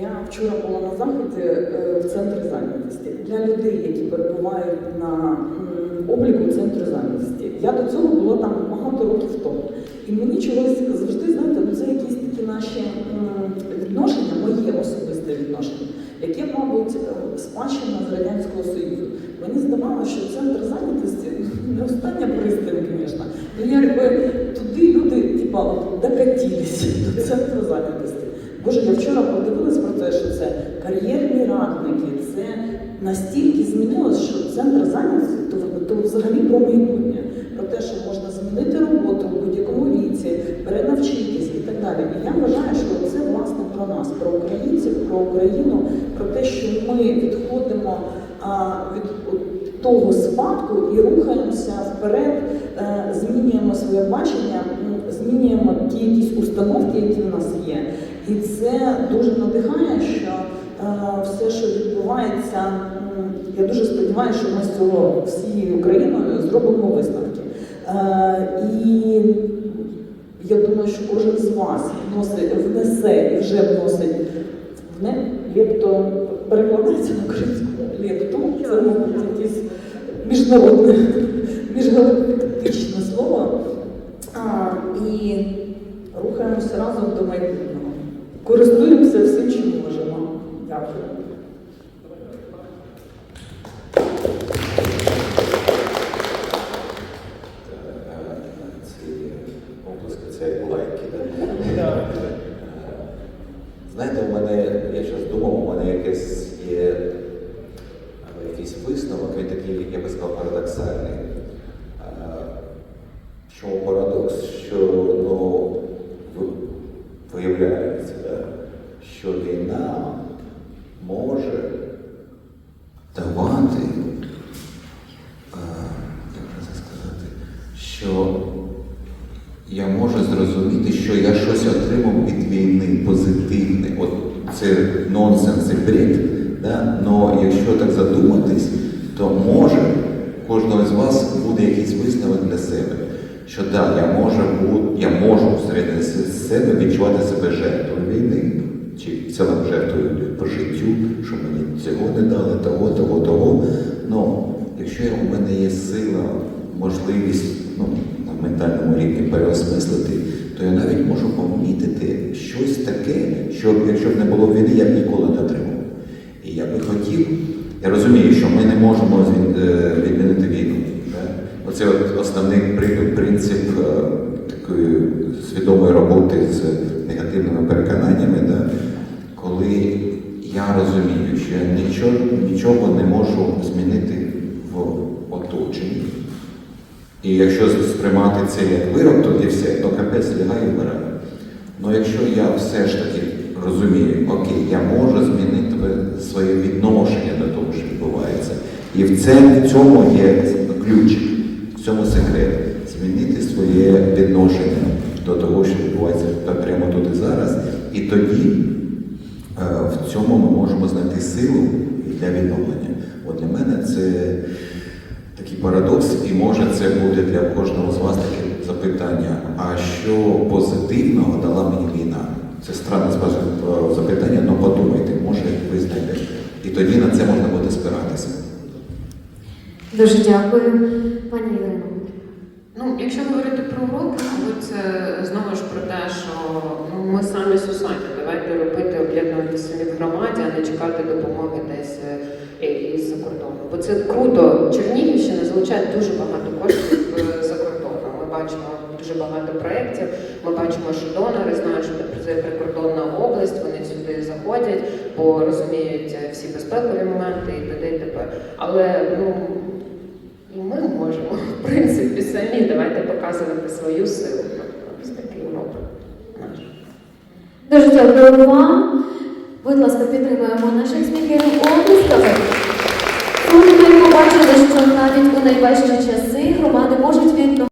Я вчора була на заході е, в центрі зайнятості для людей, які перебувають на обліку центру зайнятості. Я до цього була там багато років тому. І мені чогось завжди, знаєте, ну це якісь такі наші відношення, моє особисте відношення, яке, мабуть, е, спадщина з Радянського Союзу. Мені здавалося, що центр зайнятості ну, не остання пристань, звісно. Ну якби туди люди, типа, от, докатилися до центру зайнятості. Боже, я вчора подивилась те, що це кар'єрні радники, це настільки змінилось, що центр зайнятості то, то взагалі про майбутнє, про те, що можна змінити роботу в будь-якому віці, перенавчитись і так далі. І я вважаю, що це власне про нас, про українців, про Україну, про те, що ми відходимо а, від того спадку і рухаємося вперед, е, змінюємо своє бачення, змінюємо ті якісь установки, які в нас є. І це дуже надихає, що е, все, що відбувається, я дуже сподіваюся, що ми з цього всією Україною зробимо висновки. Е, і я думаю, що кожен з вас вносить, внесе і вже вносить вне лепто перекладається на українську лепту. Це мабуть якесь міжнародне, міжгалактичне слово. А, і рухаємося разом до майбутнього. Користуємося всім, чим можемо. Дякую. як Знаєте, у мене, я зараз думав, у мене якесь є е, якийсь висновок, він такий, я би сказав, парадоксальний. Е, Чому парадокс? Що ну, ви- виявляється, да, що може давати е, як це сказати, що я можу зрозуміти, що я щось отримав від війни позитивне. От це нонсенс і бред. Да? Но якщо так задуматись, то може кожного з вас буде якийсь висновок для себе. Що так, я можу я можу всередині с- себе відчувати себе жертвою війни, чи в цілому жертвою по життю, що мені цього не дали, того, того, того. Ну, якщо у мене є сила, можливість ну, на ментальному рівні переосмислити, то я навіть можу помітити щось таке, що якщо б не було війни, я б ніколи не отримав. І я би хотів, я розумію, що ми не можемо е, відмінити війну. Оце от основний принцип е, такої свідомої роботи з негативними переконаннями, да? Коли я розумію, що я нічого, нічого не можу змінити в оточенні. І якщо сприймати це як вирок, тоді все, то капець лягає і вмирає. Ну якщо я все ж таки розумію, окей, я можу змінити своє відношення до того, що відбувається. І в в цьому є ключик, в цьому секрет. Змінити своє відношення до того, що відбувається прямо тут і зараз. І тоді в цьому ми можемо знайти силу для відновлення. От для мене це такий парадокс, і може це буде для кожного з вас таке запитання, а що позитивного дала мені війна? Це странне е, запитання, але подумайте, може ви знайдете. І тоді на це можна буде спиратися. Дуже дякую, пані Ірино. Ну, якщо говорити про уроки, мабуть, це знову ж про те, що ну, ми самі сусаді. Давайте робити, об'єднувати самі в громаді, а не чекати допомоги десь е, із-за кордону. Бо це круто. Чернігівщина залучає дуже багато коштів е, за кордоном. Ми бачимо дуже багато проєктів. Ми бачимо, що донори знають, що це прикордонна область, вони сюди заходять, бо розуміють е, всі безпекові моменти і т.д. і т.п. Але ну. І ми можемо, в принципі, самі давайте показувати свою силу. Ось такий урок. Дуже дякую вам. Будь ласка, підтримуємо наших облисками. Сьогодні ми побачили, що навіть у найважчі часи громади можуть відновити.